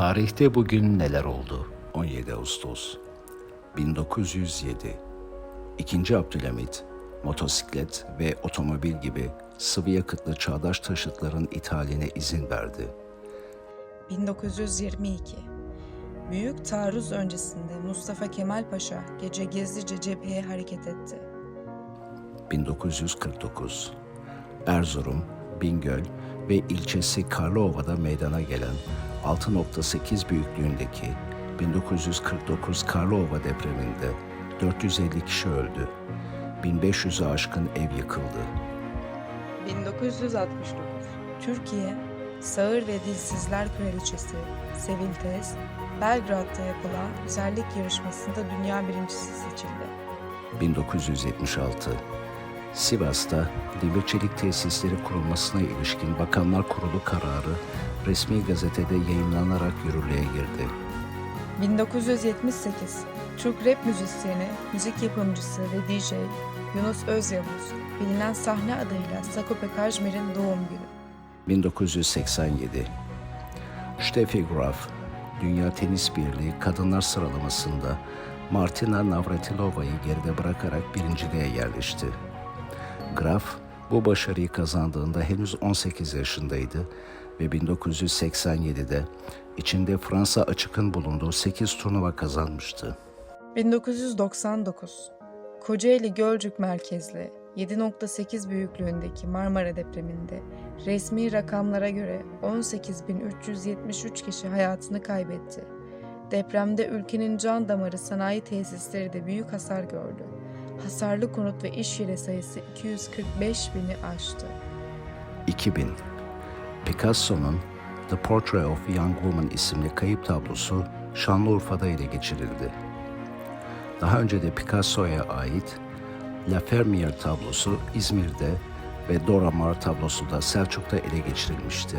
Tarihte bugün neler oldu? 17 Ağustos 1907 İkinci Abdülhamit, motosiklet ve otomobil gibi sıvı yakıtlı çağdaş taşıtların ithaline izin verdi. 1922 Büyük taarruz öncesinde Mustafa Kemal Paşa gece gizlice cepheye hareket etti. 1949 Erzurum, Bingöl ve ilçesi Karlıova'da meydana gelen 6.8 büyüklüğündeki 1949 Karlova depreminde 450 kişi öldü. 1500'e aşkın ev yıkıldı. 1969 Türkiye, Sağır ve Dilsizler Kraliçesi Sevil Tez, Belgrad'da yapılan güzellik yarışmasında dünya birincisi seçildi. 1976 Sivas'ta demir çelik tesisleri kurulmasına ilişkin Bakanlar Kurulu kararı resmi gazetede yayınlanarak yürürlüğe girdi. 1978 Türk rap müzisyeni, müzik yapımcısı ve DJ Yunus Özyavuz, bilinen sahne adıyla Sakope Kajmer'in doğum günü. 1987 Steffi Graf, Dünya Tenis Birliği kadınlar sıralamasında Martina Navratilova'yı geride bırakarak birinciliğe yerleşti. Graf, bu başarıyı kazandığında henüz 18 yaşındaydı ve 1987'de içinde Fransa açıkın bulunduğu 8 turnuva kazanmıştı. 1999 Kocaeli Gölcük merkezli 7.8 büyüklüğündeki Marmara depreminde resmi rakamlara göre 18.373 kişi hayatını kaybetti. Depremde ülkenin can damarı sanayi tesisleri de büyük hasar gördü. Hasarlı konut ve iş yeri sayısı 245 bini aştı. 2000 Picasso'nun The Portrait of a Young Woman isimli kayıp tablosu Şanlıurfa'da ele geçirildi. Daha önce de Picasso'ya ait La Fermière tablosu İzmir'de ve Dora Maar tablosu da Selçuk'ta ele geçirilmişti.